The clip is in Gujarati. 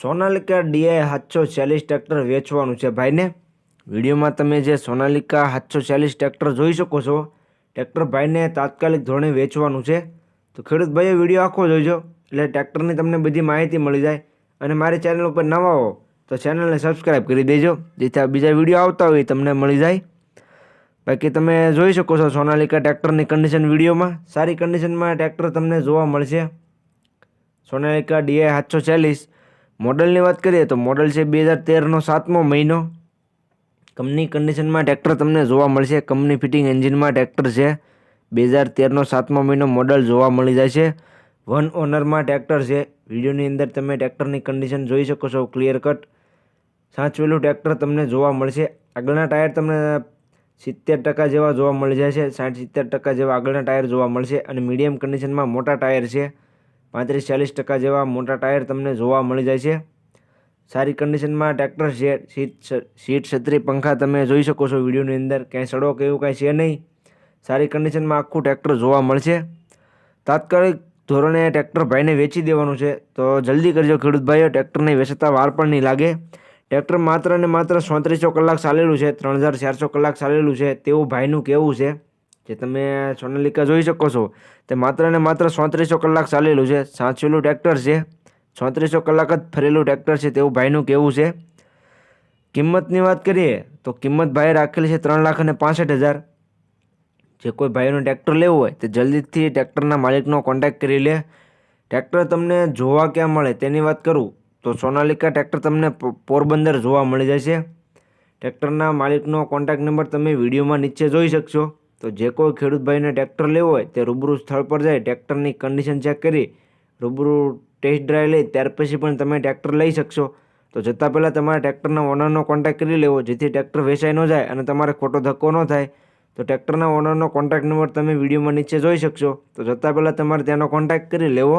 સોનાલિકા ડીઆઈ સાતસો ચાલીસ ટ્રેક્ટર વેચવાનું છે ભાઈને. વિડીયોમાં તમે જે સોનાલિકા સાતસો ચાલીસ ટ્રેક્ટર જોઈ શકો છો, ટ્રેક્ટર ભાઈને તાત્કાલિક ધોરણે વેચવાનું છે. તો ખેડૂત ભાઈએ વીડિયો આખો જોઈજો એટલે ટ્રેક્ટરની તમને બધી માહિતી મળી જાય. અને મારી ચેનલ ઉપર નવા હો, તો ચેનલને સબસ્ક્રાઈબ કરી દેજો, જેથી આ બીજા વીડિયો આવતા હોય તમને મળી જાય. બાકી તમે જોઈ શકો છો સોનાલિકા ટ્રેક્ટરની કન્ડિશન વિડીયોમાં. સારી કન્ડિશનમાં ટ્રેક્ટર તમને જોવા મળશે. સોનાલિકા ડીઆઈ સાતસો ચાલીસ મોડલની વાત કરીએ તો મોડલ છે બે હજાર તેરનો સાતમો મહિનો. કંપની કન્ડિશનમાં ટ્રેક્ટર તમને જોવા મળશે. કંપની ફિટિંગ એન્જિનમાં ટ્રેક્ટર છે. બે હજાર તેરનો સાતમો મહિનો મોડલ જોવા મળી જાય છે. વન ઓનરમાં ટ્રેક્ટર છે. વિડીયોની અંદર તમે ટ્રેક્ટરની કન્ડિશન જોઈ શકો છો, ક્લિયર કટ. સાચવેલું ટ્રેક્ટર તમને જોવા મળશે. આગળના ટાયર તમને સિત્તેર ટકા જેવા જોવા મળી જાય છે. સાઠ સિત્તેર ટકા જેવા આગળના ટાયર જોવા મળશે અને મીડિયમ કન્ડિશનમાં મોટા ટાયર છે. પાંત્રીસ ચાલીસ ટકા જેવા મોટા ટાયર તમને જોવા મળી જાય છે. સારી કન્ડિશનમાં ટ્રેક્ટર છે, સીટ સીટ છત્રી પંખા તમે જોઈ શકો છો વિડીયોની અંદર, ક્યાંય સડો કે એવું કાંઈ છે નહીં. સારી કન્ડિશનમાં આખું ટ્રેક્ટર જોવા મળશે. તાત્કાલિક ધોરણે ટ્રેક્ટર ભાઈને વેચી દેવાનું છે, તો જલ્દી કરજો ખેડૂત ભાઈઓ, ટ્રેક્ટરને વેચતા વાર પણ નહીં લાગે. ટ્રેક્ટર માત્ર ને માત્ર સોત્રીસો કલાક ચાલેલું છે, ત્રણ હજાર ચારસો કલાક ચાલેલું છે, તેવું ભાઈનું કહેવું છે. જે તમે સોનાલિકા જોઈ શકો છો, તે માત્ર ને માત્ર સોત્રીસો કલાક ચાલેલું છે. સાચવેલું ટ્રેક્ટર છે. ચોત્રીસો કલાક જ ફરેલું ટ્રેક્ટર છે તેવું ભાઈનું કહેવું છે. કિંમતની વાત કરીએ, તો કિંમત ભાઈએ રાખેલી છે ત્રણ લાખ અને પાસઠ હજાર. જે કોઈ ભાઈનું ટ્રેક્ટર લેવું હોય, તે જલ્દીથી ટ્રેક્ટરના માલિકનો કોન્ટેક્ટ કરી લે. ટ્રેક્ટર તમને જોવા ક્યાં મળે તેની વાત કરું, તો સોનાલિકા ટ્રેક્ટર તમને પોરબંદર જોવા મળી જશે. ટ્રેક્ટરના માલિકનો કોન્ટેક્ટ નંબર તમે વિડીયોમાં નીચે જોઈ શકશો. તો જે કોઈ ખેડૂત ભાઈને ટ્રેક્ટર લેવું હોય, તે રૂબરૂ સ્થળ પર જાય, ટ્રેક્ટરની કન્ડિશન ચેક કરી, રૂબરૂ ટેસ્ટ ડ્રાઈવ લઈ, ત્યાર પછી પણ તમે ટ્રેક્ટર લઈ શકશો. તો જતાં પહેલાં તમારે ટ્રેક્ટરના ઓનરનો કોન્ટેક્ટ કરી લેવો, જેથી ટ્રેક્ટર વેચાઈ ન જાય અને તમારે ખોટો ધક્કો ન થાય. તો ટ્રેક્ટરના ઓનરનો કોન્ટેક્ટ નંબર તમે વિડીયોમાં નીચે જોઈ શકશો. તો જતાં પહેલાં તમારે ત્યાંનો કોન્ટેક્ટ કરી લેવો.